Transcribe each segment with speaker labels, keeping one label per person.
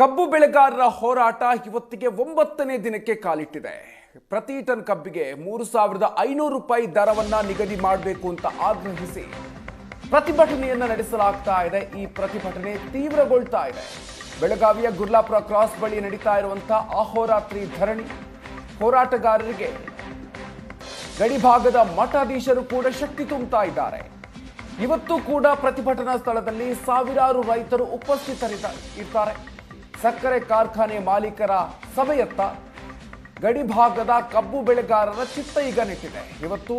Speaker 1: ಕಬ್ಬು ಬೆಳೆಗಾರರ ಹೋರಾಟ ಇವತ್ತಿಗೆ ಒಂಬತ್ತನೇ ದಿನಕ್ಕೆ ಕಾಲಿಟ್ಟಿದೆ. ಪ್ರತಿ ಟನ್ ಕಬ್ಬಿಗೆ ಮೂರು ಸಾವಿರದ ಐನೂರು ರೂಪಾಯಿ ದರವನ್ನ ನಿಗದಿ ಮಾಡಬೇಕು ಅಂತ ಆಗ್ರಹಿಸಿ ಪ್ರತಿಭಟನೆಯನ್ನ ನಡೆಸಲಾಗ್ತಾ ಇದೆ. ಈ ಪ್ರತಿಭಟನೆ ತೀವ್ರಗೊಳ್ತಾ ಇದೆ. ಬೆಳಗಾವಿಯ ಗುರ್ಲಾಪುರ ಕ್ರಾಸ್ ಬಳಿ ನಡೀತಾ ಇರುವಂತಹ ಅಹೋರಾತ್ರಿ ಧರಣಿ ಹೋರಾಟಗಾರರಿಗೆ ಗಡಿಭಾಗದ ಮಠಾಧೀಶರು ಕೂಡ ಶಕ್ತಿ ತುಂಬುತ್ತಾ ಇದ್ದಾರೆ. ಇವತ್ತು ಕೂಡ ಪ್ರತಿಭಟನಾ ಸ್ಥಳದಲ್ಲಿ ಸಾವಿರಾರು ರೈತರು ಉಪಸ್ಥಿತರಿದ್ದಾರೆ. ಇರ್ತಾರೆ ಸಕ್ಕರೆ ಕಾರ್ಖಾನೆ ಮಾಲೀಕರ ಸಭೆಯತ್ತ ಗಡಿಭಾಗದ ಕಬ್ಬು ಬೆಳೆಗಾರರ ಚಿತ್ತ ಈಗ ನೆಟ್ಟಿದೆ. ಇವತ್ತು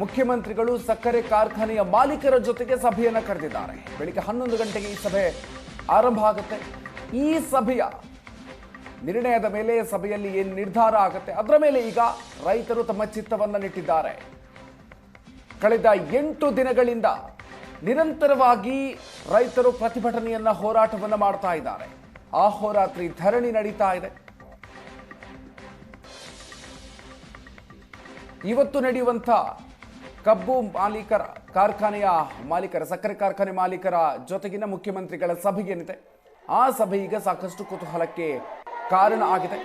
Speaker 1: ಮುಖ್ಯಮಂತ್ರಿಗಳು ಸಕ್ಕರೆ ಕಾರ್ಖಾನೆಯ ಮಾಲೀಕರ ಜೊತೆಗೆ ಸಭೆಯನ್ನು ಕರೆದಿದ್ದಾರೆ. ಬೆಳಿಗ್ಗೆ ಹನ್ನೊಂದು ಗಂಟೆಗೆ ಈ ಸಭೆ ಆರಂಭ ಆಗುತ್ತೆ. ಈ ಸಭೆಯ ನಿರ್ಣಯದ ಮೇಲೆ ಸಭೆಯಲ್ಲಿ ಏನು ನಿರ್ಧಾರ ಆಗುತ್ತೆ? ಅದರ ಮೇಲೆ ಈಗ ರೈತರು ತಮ್ಮ ಚಿತ್ತವನ್ನು ನೆಟ್ಟಿದ್ದಾರೆ. ಕಳೆದ ಎಂಟು ದಿನಗಳಿಂದ ನಿರಂತರವಾಗಿ ರೈತರು ಪ್ರತಿಭಟನೆಯನ್ನ ಹೋರಾಟವನ್ನು ಮಾಡ್ತಾ ಇದ್ದಾರೆ. ಆಹೋರಾತ್ರಿ ಧರಣಿ ನಡೀತಾ ಇದೆ. ಇವತ್ತು ನಡೆಯುವಂಥ ಕಬ್ಬು ಮಾಲೀಕರ ಕಾರ್ಖಾನೆಯ ಮಾಲೀಕರ, ಸಕ್ಕರೆ ಕಾರ್ಖಾನೆ ಮಾಲೀಕರ ಜೊತೆಗಿನ ಮುಖ್ಯಮಂತ್ರಿಗಳ ಸಭೆ ಏನಿದೆ, ಆ ಸಭೆ ಈಗ ಸಾಕಷ್ಟು ಕುತೂಹಲಕ್ಕೆ ಕಾರಣ ಆಗಿದೆ.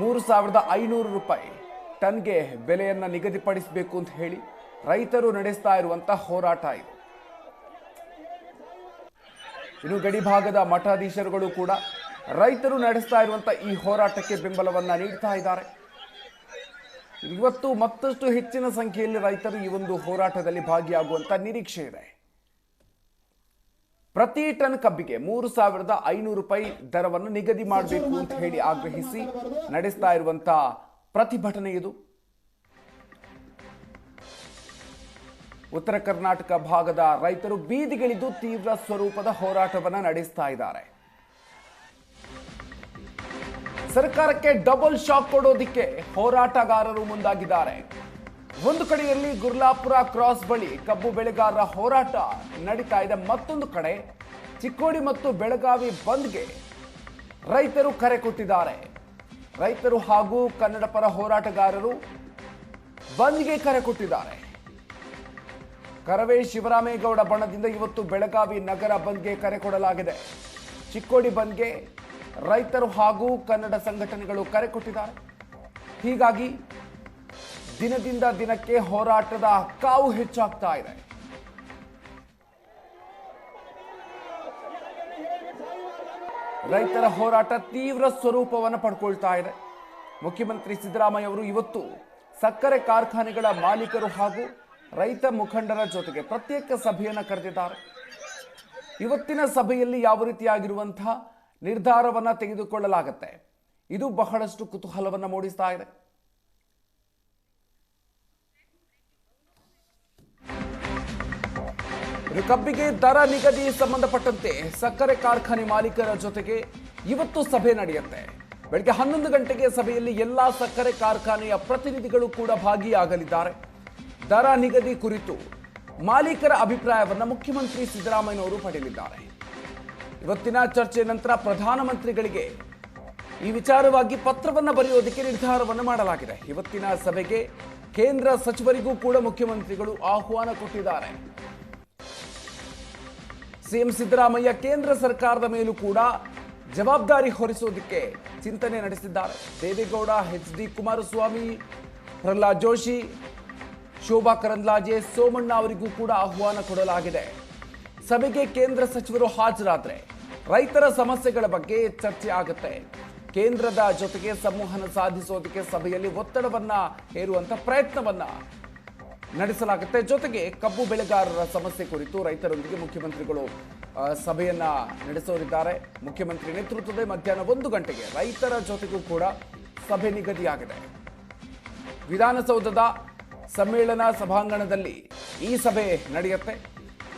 Speaker 1: ಮೂರು ಸಾವಿರದ ಐನೂರು ರೂಪಾಯಿ ಟನ್ಗೆ ಬೆಲೆಯನ್ನು ನಿಗದಿಪಡಿಸಬೇಕು ಅಂತ ಹೇಳಿ ರೈತರು ನಡೆಸ್ತಾ ಇರುವಂಥ ಹೋರಾಟ ಇದು. ಇನ್ನು ಗಡಿ ಭಾಗದ ಮಠಾಧೀಶರುಗಳು ಕೂಡ ರೈತರು ನಡೆಸ್ತಾ ಇರುವಂಥ ಈ ಹೋರಾಟಕ್ಕೆ ಬೆಂಬಲವನ್ನ ನೀಡ್ತಾ ಇದ್ದಾರೆ. ಇವತ್ತು ಮತ್ತಷ್ಟು ಹೆಚ್ಚಿನ ಸಂಖ್ಯೆಯಲ್ಲಿ ರೈತರು ಈ ಒಂದು ಹೋರಾಟದಲ್ಲಿ ಭಾಗಿಯಾಗುವಂತ ನಿರೀಕ್ಷೆ ಇದೆ. ಪ್ರತಿ ಟನ್ ಕಬ್ಬಿಗೆ ಮೂರು ಸಾವಿರದ ಐನೂರು ರೂಪಾಯಿ ದರವನ್ನು ನಿಗದಿ ಮಾಡಬೇಕು ಅಂತ ಹೇಳಿ ಆಗ್ರಹಿಸಿ ನಡೆಸ್ತಾ ಇರುವಂತಹ ಪ್ರತಿಭಟನೆ ಇದು. ಉತ್ತರ ಕರ್ನಾಟಕ ಭಾಗದ ರೈತರು ಬೀದಿಗಿಳಿದು ತೀವ್ರ ಸ್ವರೂಪದ ಹೋರಾಟವನ್ನ ನಡೆಸ್ತಾ ಇದ್ದಾರೆ. ಸರ್ಕಾರಕ್ಕೆ ಡಬಲ್ ಶಾಕ್ ಕೊಡೋದಿಕ್ಕೆ ಹೋರಾಟಗಾರರು ಮುಂದಾಗಿದ್ದಾರೆ. ಒಂದು ಕಡೆಯಲ್ಲಿ ಗುರ್ಲಾಪುರ ಕ್ರಾಸ್ ಬಳಿ ಕಬ್ಬು ಬೆಳೆಗಾರರ ಹೋರಾಟ ನಡೀತಾ ಇದೆ. ಮತ್ತೊಂದು ಕಡೆ ಚಿಕ್ಕೋಡಿ ಮತ್ತು ಬೆಳಗಾವಿ ಬಂದ್ಗೆ ರೈತರು ಕರೆ ಕೊಟ್ಟಿದ್ದಾರೆ. ರೈತರು ಹಾಗೂ ಕನ್ನಡ ಪರ ಹೋರಾಟಗಾರರು ಬಂದ್ಗೆ ಕರೆ ಕೊಟ್ಟಿದ್ದಾರೆ. ಕರವೇ ಶಿವರಾಮೇಗೌಡ ಬಣದಿಂದ ಇವತ್ತು ಬೆಳಗಾವಿ ನಗರ ಬಂದ್ಗೆ ಕರೆ ಕೊಡಲಾಗಿದೆ. ಚಿಕ್ಕೋಡಿ ಬಂದ್ಗೆ ರೈತರು ಹಾಗೂ ಕನ್ನಡ ಸಂಘಟನೆಗಳು ಕರೆ ಕೊಟ್ಟಿದ್ದಾರೆ. ಹೀಗಾಗಿ ದಿನದಿಂದ ದಿನಕ್ಕೆ ಹೋರಾಟದ ಕಾವು ಹೆಚ್ಚಾಗ್ತಾ ಇದೆ. ರೈತರ ಹೋರಾಟ ತೀವ್ರ ಸ್ವರೂಪವನ್ನು ಪಡ್ಕೊಳ್ತಾ ಇದೆ. ಮುಖ್ಯಮಂತ್ರಿ ಸಿದ್ದರಾಮಯ್ಯ ಅವರು ಇವತ್ತು ಸಕ್ಕರೆ ಕಾರ್ಖಾನೆಗಳ ಮಾಲೀಕರು ಹಾಗೂ ರೈತ ಮುಖಂಡರ ಜೊತೆಗೆ ಪ್ರತ್ಯೇಕ ಸಭೆಯನ್ನು ಕರೆದಿದ್ದಾರೆ. ಇವತ್ತಿನ ಸಭೆಯಲ್ಲಿ ಯಾವ ರೀತಿಯಾಗಿರುವಂತಹ ನಿರ್ಧಾರವನ್ನು ತೆಗೆದುಕೊಳ್ಳಲಾಗುತ್ತೆ? ಇದು ಬಹಳಷ್ಟು ಕುತೂಹಲವನ್ನು ಮೂಡಿಸ್ತಾ ಇದೆ. ಕಬ್ಬಿಗೆ ದರ ನಿಗದಿ ಸಂಬಂಧಪಟ್ಟಂತೆ ಸಕ್ಕರೆ ಕಾರ್ಖಾನೆ ಮಾಲೀಕರ ಜೊತೆಗೆ ಇವತ್ತು ಸಭೆ ನಡೆಯುತ್ತೆ. ಬೆಳಗ್ಗೆ ಹನ್ನೊಂದು ಗಂಟೆಗೆ ಸಭೆಯಲ್ಲಿ ಎಲ್ಲಾ ಸಕ್ಕರೆ ಕಾರ್ಖಾನೆಯ ಪ್ರತಿನಿಧಿಗಳು ಕೂಡ ಭಾಗಿಯಾಗಲಿದ್ದಾರೆ. ದರ ನಿಗದಿ ಕುರಿತು ಮಾಲೀಕರ ಅಭಿಪ್ರಾಯವನ್ನು ಮುಖ್ಯಮಂತ್ರಿ ಸಿದ್ದರಾಮಯ್ಯನವರು ಪಡೆಯಲಿದ್ದಾರೆ. ಇವತ್ತಿನ ಚರ್ಚೆ ನಂತರ ಪ್ರಧಾನಮಂತ್ರಿಗಳಿಗೆ ಈ ವಿಚಾರವಾಗಿ ಪತ್ರವನ್ನು ಬರೆಯೋದಕ್ಕೆ ನಿರ್ಧಾರವನ್ನು ಮಾಡಲಾಗಿದೆ. ಇವತ್ತಿನ ಸಭೆಗೆ ಕೇಂದ್ರ ಸಚಿವರಿಗೂ ಕೂಡ ಮುಖ್ಯಮಂತ್ರಿಗಳು ಆಹ್ವಾನ ಕೊಟ್ಟಿದ್ದಾರೆ. ಸಿಎಂ ಸಿದ್ದರಾಮಯ್ಯ ಕೇಂದ್ರ ಸರ್ಕಾರದ ಮೇಲೂ ಕೂಡ ಜವಾಬ್ದಾರಿ ಹೊರಿಸೋದಕ್ಕೆ ಚಿಂತನೆ ನಡೆಸಿದ್ದಾರೆ. ದೇವೇಗೌಡ, ಎಚ್ ಡಿ ಕುಮಾರಸ್ವಾಮಿ, ಪ್ರಹ್ಲಾದ್ ಜೋಶಿ ಶೋಭಾ ಕರಂದ್ಲಾಜೆ ಸೋಮಣ್ಣ ಅವರಿಗೂ ಕೂಡ ಆಹ್ವಾನ ಕೊಡಲಾಗಿದೆ. ಸಭೆಗೆ ಕೇಂದ್ರ ಸಚಿವರು ಹಾಜರಾದರೆ ರೈತರ ಸಮಸ್ಯೆಗಳ ಬಗ್ಗೆ ಚರ್ಚೆ ಆಗುತ್ತೆ. ಕೇಂದ್ರದ ಜೊತೆಗೆ ಸಂವಹನ ಸಾಧಿಸೋದಕ್ಕೆ ಸಭೆಯಲ್ಲಿ ಒತ್ತಡವನ್ನ ಹೇರುವಂತ ಪ್ರಯತ್ನವನ್ನ ನಡೆಸಲಾಗುತ್ತೆ. ಜೊತೆಗೆ ಕಬ್ಬು ಬೆಳೆಗಾರರ ಸಮಸ್ಯೆ ಕುರಿತು ರೈತರೊಂದಿಗೆ ಮುಖ್ಯಮಂತ್ರಿಗಳು ಸಭೆಯನ್ನ ನಡೆಸೋರಿದ್ದಾರೆ. ಮುಖ್ಯಮಂತ್ರಿ ನೇತೃತ್ವದ ಮಧ್ಯಾಹ್ನ ಒಂದು ಗಂಟೆಗೆ ರೈತರ ಜೊತೆಗೂ ಕೂಡ ಸಭೆ ನಿಗದಿಯಾಗಿದೆ. ವಿಧಾನಸೌಧದ ಸಮ್ಮೇಳನ ಸಭಾಂಗಣದಲ್ಲಿ ಈ ಸಭೆ ನಡೆಯುತ್ತೆ.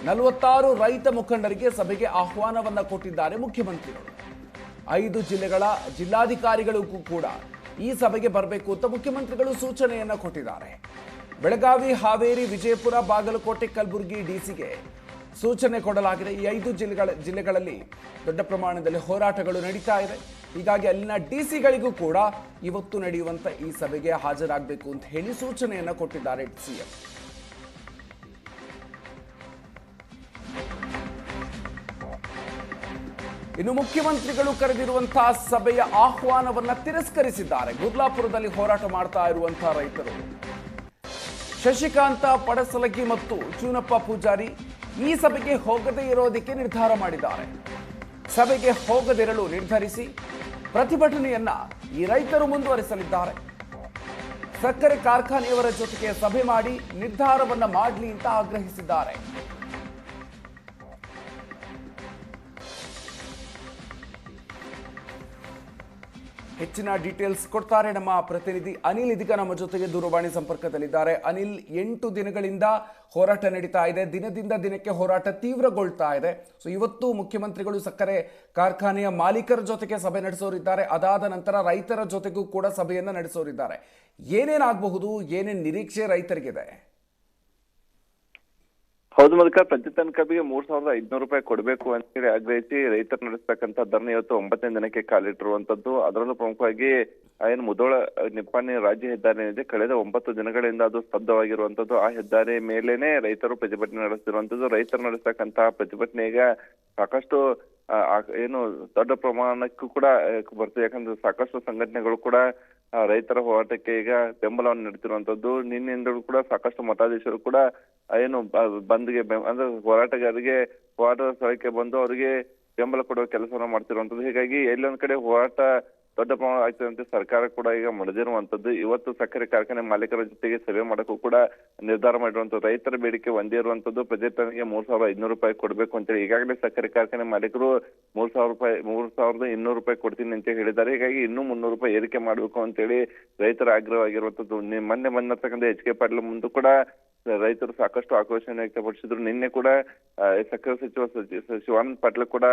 Speaker 1: ನಲವತ್ತಾರು ರೈತ ಮುಖಂಡರಿಗೆ ಸಭೆಗೆ ಆಹ್ವಾನವನ್ನು ಕೊಟ್ಟಿದ್ದಾರೆ ಮುಖ್ಯಮಂತ್ರಿಗಳು. ಐದು ಜಿಲ್ಲೆಗಳ ಜಿಲ್ಲಾಧಿಕಾರಿಗಳಿಗೂ ಕೂಡ ಈ ಸಭೆಗೆ ಬರಬೇಕು ಅಂತ ಮುಖ್ಯಮಂತ್ರಿಗಳು ಸೂಚನೆಯನ್ನು ಕೊಟ್ಟಿದ್ದಾರೆ. ಬೆಳಗಾವಿ, ಹಾವೇರಿ, ವಿಜಯಪುರ, ಬಾಗಲಕೋಟೆ, ಕಲಬುರಗಿ, ಡಿಸಿಗೆ ಸೂಚನೆ ಕೊಡಲಾಗಿದೆ. ಈ ಐದು ಜಿಲ್ಲೆಗಳ ಜಿಲ್ಲೆಗಳಲ್ಲಿ ದೊಡ್ಡ ಪ್ರಮಾಣದಲ್ಲಿ ಹೋರಾಟಗಳು ನಡೀತಾ ಇದೆ. ಹೀಗಾಗಿ ಅಲ್ಲಿನ ಡಿಸಿಗಳಿಗೂ ಕೂಡ ಇವತ್ತು ನಡೆಯುವಂತ ಈ ಸಭೆಗೆ ಹಾಜರಾಗಬೇಕು ಅಂತ ಹೇಳಿ ಸೂಚನೆಯನ್ನ ಕೊಟ್ಟಿದ್ದಾರೆ ಸಿಎಂ. ಇನ್ನು ಮುಖ್ಯಮಂತ್ರಿಗಳು ಕರೆದಿರುವಂತಹ ಸಭೆಯ ಆಹ್ವಾನವನ್ನ ತಿರಸ್ಕರಿಸಿದ್ದಾರೆ. ಗುರ್ಲಾಪುರದಲ್ಲಿ ಹೋರಾಟ ಮಾಡ್ತಾ ಇರುವಂತಹ ರೈತರು. ಶಶಿಕಾಂತ, ಪಡಸಲಗಿ ಮತ್ತು ಚೂನಪ್ಪ ಪೂಜಾರಿ ಈ ಸಭೆಗೆ ಹೋಗದೇ ಇರೋದಕ್ಕೆ ನಿರ್ಧಾರ ಮಾಡಿದ್ದಾರೆ. ಸಭೆಗೆ ಹೋಗದಿರಲು ನಿರ್ಧರಿಸಿ ಪ್ರತಿಭಟನೆಯನ್ನ ಈ ರೈತರು ಮುಂದುವರಿಸಲಿದ್ದಾರೆ. ಸಕ್ಕರೆ ಕಾರ್ಖಾನೆಯವರ ಜೊತೆಗೆ ಸಭೆ ಮಾಡಿ ನಿರ್ಧಾರವನ್ನ ಮಾಡಲಿ ಅಂತ ಆಗ್ರಹಿಸಿದ್ದಾರೆ. ಹೆಚ್ಚಿನ ಡೀಟೇಲ್ಸ್ ಕೊಡ್ತಾರೆ ನಮ್ಮ ಪ್ರತಿನಿಧಿ ಅನಿಲ್ ಇದೀಗ ನಮ್ಮ ಜೊತೆಗೆ ದೂರವಾಣಿ ಸಂಪರ್ಕದಲ್ಲಿದ್ದಾರೆ. ಅನಿಲ್, ಎಂಟು ದಿನಗಳಿಂದ ಹೋರಾಟ ನಡೀತಾ ಇದೆ. ದಿನದಿಂದ ದಿನಕ್ಕೆ ಹೋರಾಟ ತೀವ್ರಗೊಳ್ತಾ ಇದೆ. ಸೊ ಇವತ್ತು ಮುಖ್ಯಮಂತ್ರಿಗಳು ಸಕ್ಕರೆ ಕಾರ್ಖಾನೆಯ ಮಾಲೀಕರ ಜೊತೆಗೆ ಸಭೆ ನಡೆಸೋರಿದ್ದಾರೆ. ಅದಾದ ನಂತರ ರೈತರ ಜೊತೆಗೂ ಕೂಡ ಸಭೆಯನ್ನು ನಡೆಸೋರಿದ್ದಾರೆ. ಏನೇನಾಗಬಹುದು? ಏನೇನು ನಿರೀಕ್ಷೆ ರೈತರಿಗಿದೆ?
Speaker 2: ಹೌದು ಮೂಲಕ ಪ್ರತಿ ಕಬ್ಬಿಗೆ ಮೂರ್ ಸಾವಿರದ ಐದ್ನೂರು ರೂಪಾಯಿ ಕೊಡಬೇಕು ಅಂತ ಹೇಳಿ ಆಗ್ರಹಿಸಿ ರೈತರು ನಡೆಸ್ತಕ್ಕಂಥ ಧರಣಿ ಇವತ್ತು ಒಂಬತ್ತನೇ ದಿನಕ್ಕೆ ಕಾಲಿಟ್ಟಿರುವಂತದ್ದು ಅದರಲ್ಲೂ ಪ್ರಮುಖವಾಗಿ ಏನು ಮುದೋಳ ನಿಪ್ಪಾಣಿ ರಾಜ್ಯ ಹೆದ್ದಾರಿ ಏನಿದೆ, ಕಳೆದ ಒಂಬತ್ತು ದಿನಗಳಿಂದ ಅದು ಸ್ತಬ್ಧವಾಗಿರುವಂತದ್ದು ಆ ಹೆದ್ದಾರಿ ಮೇಲೇನೆ ರೈತರು ಪ್ರತಿಭಟನೆ ನಡೆಸ್ತಿರುವಂತದ್ದು ರೈತರು ನಡೆಸ್ತಕ್ಕಂತಹ ಪ್ರತಿಭಟನೆ ಈಗ ಸಾಕಷ್ಟು ಏನು ದೊಡ್ಡ ಪ್ರಮಾಣಕ್ಕೂ ಕೂಡ ಬರ್ತದೆ. ಯಾಕಂದ್ರೆ ಸಾಕಷ್ಟು ಸಂಘಟನೆಗಳು ಕೂಡ ರೈತರ ಹೋರಾಟಕ್ಕೆ ಈಗ ಬೆಂಬಲವನ್ನು ನೀಡುತ್ತಿರುವಂತದ್ದು ನಿನ್ನೆಯಿಂದಲೂ ಕೂಡ ಸಾಕಷ್ಟು ಮತಾಧೀಶರು ಕೂಡ ಏನು ಬಂದ್ಗೆ ಅಂದ್ರೆ ಹೋರಾಟಗಾರರಿಗೆ ಹೋರಾಟ ಸ್ಥಳಕ್ಕೆ ಬಂದು ಅವರಿಗೆ ಬೆಂಬಲ ಕೊಡುವ ಕೆಲಸವನ್ನು ಮಾಡ್ತಿರುವಂತದ್ದು ಹೀಗಾಗಿ ಎಲ್ಲೊಂದ್ ಕಡೆ ಹೋರಾಟ ದೊಡ್ಡ ಪ್ರಮಾಣ ಆಗ್ತದಂತೆ ಸರ್ಕಾರ ಕೂಡ ಈಗ ಮಡದಿರುವಂತದ್ದು ಇವತ್ತು ಸಕ್ಕರೆ ಕಾರ್ಖಾನೆ ಮಾಲೀಕರ ಜೊತೆಗೆ ಸಭೆ ಮಾಡಕ್ಕೂ ಕೂಡ ನಿರ್ಧಾರ ಮಾಡಿರುವಂತದ್ದು ರೈತರ ಬೇಡಿಕೆ ಒಂದೇ ಇರುವಂತದ್ದು ಪ್ರತಿ ಟನ್ಗೆ ಮೂರ್ ಸಾವಿರದ ಐದ್ನೂರು ರೂಪಾಯಿ ಕೊಡ್ಬೇಕು ಅಂತೇಳಿ ಈಗಾಗಲೇ ಸಕ್ಕರೆ ಕಾರ್ಖಾನೆ ಮಾಲೀಕರು ಮೂರ್ ಸಾವಿರ ರೂಪಾಯಿ, ಮೂರ್ ಸಾವಿರದ ಇನ್ನೂರು ರೂಪಾಯಿ ಕೊಡ್ತೀನಿ ಅಂತ ಹೇಳಿದ್ದಾರೆ. ಹೀಗಾಗಿ ಇನ್ನೂ ಮುನ್ನೂರು ರೂಪಾಯಿ ಏರಿಕೆ ಮಾಡಬೇಕು ಅಂತೇಳಿ ರೈತರ ಆಗ್ರಹವಾಗಿರುವಂತದ್ದು ಮೊನ್ನೆ ಬಂದಿರ್ತಕ್ಕಂಥ ಎಚ್ ಕೆ ಪಾಟೀಲ್ ಮುಂದೆ ಕೂಡ ರೈತರು ಸಾಕಷ್ಟು ಆಕ್ರೋಶವನ್ನು ವ್ಯಕ್ತಪಡಿಸಿದ್ರು. ನಿನ್ನೆ ಕೂಡ ಸಕ್ಕರೆ ಸಚಿವ ಶಿವಾನಂದ ಪಾಟೀಲ್ ಕೂಡ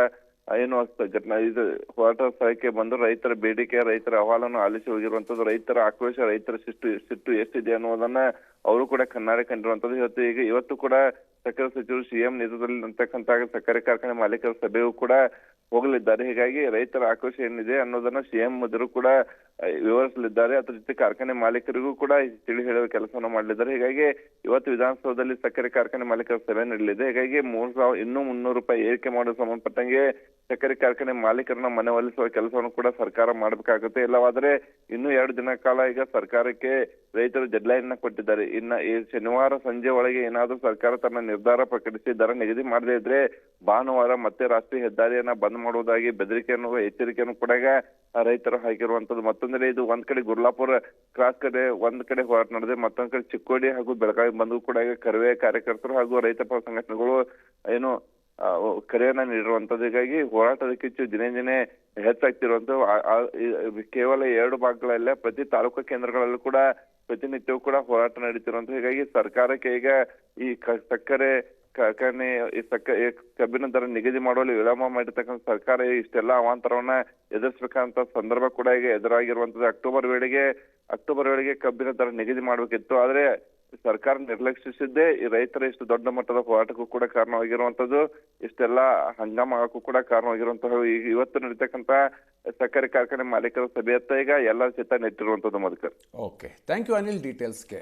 Speaker 2: ಏನು ಘಟನಾ ಇದು ಹೋರಾಟ ಸ್ಥಳಕ್ಕೆ ಬಂದು ರೈತರ ಬೇಡಿಕೆ ರೈತರ ಅಹವಾಲನ್ನು ಆಲಿಸಿ ಹೋಗಿರುವಂತದ್ದು, ರೈತರ ಆಕ್ರೋಶ, ರೈತರ ಸಿಟ್ಟು ಸಿಟ್ಟು ಎಷ್ಟಿದೆ ಅನ್ನೋದನ್ನ ಅವರು ಕೂಡ ಕಣ್ಣಾರೆ ಕಂಡಿರುವಂತದ್ದು. ಇವತ್ತು ಈಗ, ಇವತ್ತು ಕೂಡ ಸಕ್ಕರೆ ಸಚಿವರು ಸಿಎಂ ನೇತೃತ್ವದಲ್ಲಿ ಅಂತಕ್ಕಂಥ ಸಕ್ಕರೆ ಕಾರ್ಖಾನೆ ಮಾಲೀಕರ ಸಭೆಯು ಕೂಡ ಹೋಗಲಿದ್ದಾರೆ. ಹೀಗಾಗಿ ರೈತರ ಆಕ್ರೋಶ ಏನಿದೆ ಅನ್ನೋದನ್ನ ಸಿಎಂ ಎದುರು ಕೂಡ ವಿವರಿಸಲಿದ್ದಾರೆ. ಅದ್ರ ಜೊತೆ ಕಾರ್ಖಾನೆ ಮಾಲೀಕರಿಗೂ ಕೂಡ ತಿಳಿ ಹೇಳುವ ಕೆಲಸವನ್ನು ಮಾಡಲಿದ್ದಾರೆ. ಹೀಗಾಗಿ ಇವತ್ತು ವಿಧಾನಸೌಧದಲ್ಲಿ ಸಕ್ಕರೆ ಕಾರ್ಖಾನೆ ಮಾಲೀಕರ ಸಭೆ ನಡೆಯಲಿದೆ. ಹೀಗಾಗಿ ಮೂರ್ ಸಾವಿರ, ಇನ್ನೂ ಮುನ್ನೂರು ರೂಪಾಯಿ ಏರಿಕೆ ಮಾಡಲು ಸಂಬಂಧಪಟ್ಟಂಗೆ ಸಕ್ಕರೆ ಕಾರ್ಖಾನೆ ಮಾಲೀಕರನ್ನ ಮನೆ ಒಲಿಸುವ ಕೆಲಸವನ್ನು ಕೂಡ ಸರ್ಕಾರ ಮಾಡಬೇಕಾಗುತ್ತೆ. ಇಲ್ಲವಾದ್ರೆ ಇನ್ನೂ ಎರಡು ದಿನ ಕಾಲ ಈಗ ಸರ್ಕಾರಕ್ಕೆ ರೈತರು ಡೆಡ್ಲೈನ್ನ ಕೊಟ್ಟಿದ್ದಾರೆ. ಇನ್ನ ಈ ಶನಿವಾರ ಸಂಜೆ ಒಳಗೆ ಏನಾದ್ರೂ ಸರ್ಕಾರ ತನ್ನ ನಿರ್ಧಾರ ಪ್ರಕಟಿಸಿ ದರ ನಿಗದಿ ಮಾಡದೇ ಇದ್ರೆ ಭಾನುವಾರ ಮತ್ತೆ ರಾಷ್ಟ್ರೀಯ ಹೆದ್ದಾರಿಯನ್ನ ಬಂದ್ ಮಾಡುವುದಾಗಿ, ಬೆದರಿಕೆಯನ್ನು ಎಚ್ಚರಿಕೆಯನ್ನು ಕೂಡ ರೈತರು ಹಾಕಿರುವಂತದ್ದು. ಮತ್ತೊಂದೆಡೆ ಇದು ಒಂದ್ ಕಡೆ ಗುರ್ಲಾಪುರ ಕ್ರಾಸ್ ಕಡೆ ಒಂದ್ ಕಡೆ ಹೋರಾಟ ನಡೆದಿದೆ ಮತ್ತೊಂದ್ ಕಡೆ ಚಿಕ್ಕೋಡಿ ಹಾಗೂ ಬೆಳಗಾವಿ ಬಂದು ಕೂಡ ಕರವೇ ಕಾರ್ಯಕರ್ತರು ಹಾಗೂ ರೈತ ಪರ ಸಂಘಟನೆಗಳು ಏನು ಕರೆಯನ್ನ ನೀಡಿರುವಂತದ್ದು. ಹೀಗಾಗಿ ಹೋರಾಟದ ಕಿಚ್ಚು ದಿನೇ ದಿನೇ ಹೆಚ್ಚಾಗ್ತಿರುವಂತ ಕೇವಲ ಎರಡು ಭಾಗಗಳಲ್ಲೇ ಪ್ರತಿ ತಾಲೂಕು ಕೇಂದ್ರಗಳಲ್ಲೂ ಕೂಡ ಪ್ರತಿನಿತ್ಯವೂ ಕೂಡ ಹೋರಾಟ ನಡೀತಿರುವಂತ. ಹೀಗಾಗಿ ಸರ್ಕಾರಕ್ಕೆ ಈಗ ಈ ಸಕ್ಕರೆ ಕಾರ್ಖಾನೆ ಕಬ್ಬಿನ ದರ ನಿಗದಿ ಮಾಡುವಲ್ಲಿ ವಿಳಂಬ ಮಾಡಿರ್ತಕ್ಕಂಥ ಸರ್ಕಾರ ಇಷ್ಟೆಲ್ಲ ಅವಾಂತರವನ್ನ ಎದುರಿಸಬೇಕಂತ ಸಂದರ್ಭ ಕೂಡ ಈಗ ಎದುರಾಗಿರುವಂತದ್ದು ಅಕ್ಟೋಬರ್ ವೇಳೆಗೆ ಅಕ್ಟೋಬರ್ ವೇಳೆಗೆ ಕಬ್ಬಿನ ದರ ನಿಗದಿ ಮಾಡಬೇಕಿತ್ತು. ಆದ್ರೆ ಸರ್ಕಾರ ನಿರ್ಲಕ್ಷಿಸಿದ್ದೇ ಈ ರೈತರ ಇಷ್ಟು ದೊಡ್ಡ ಮಟ್ಟದ ಹೋರಾಟಕ್ಕೂ ಕೂಡ ಕಾರಣವಾಗಿರುವಂತದ್ದು ಇಷ್ಟೆಲ್ಲ ಹಂಗಾಮ ಆಗಕ್ಕೂ ಕೂಡ ಕಾರಣವಾಗಿರುವಂತಹ ಇವತ್ತು ನಡೀತಕ್ಕಂತ ಸಕ್ಕರೆ ಕಾರ್ಖಾನೆ ಮಾಲೀಕರ ಸಭೆಯತ್ತ ಈಗ ಎಲ್ಲ ಚಿತ್ತ ನೆಟ್ಟಿರುವಂತದ್ದು Madhukar.
Speaker 1: Okay thank you Anil ಡೀಟೇಲ್ಸ್ಗೆ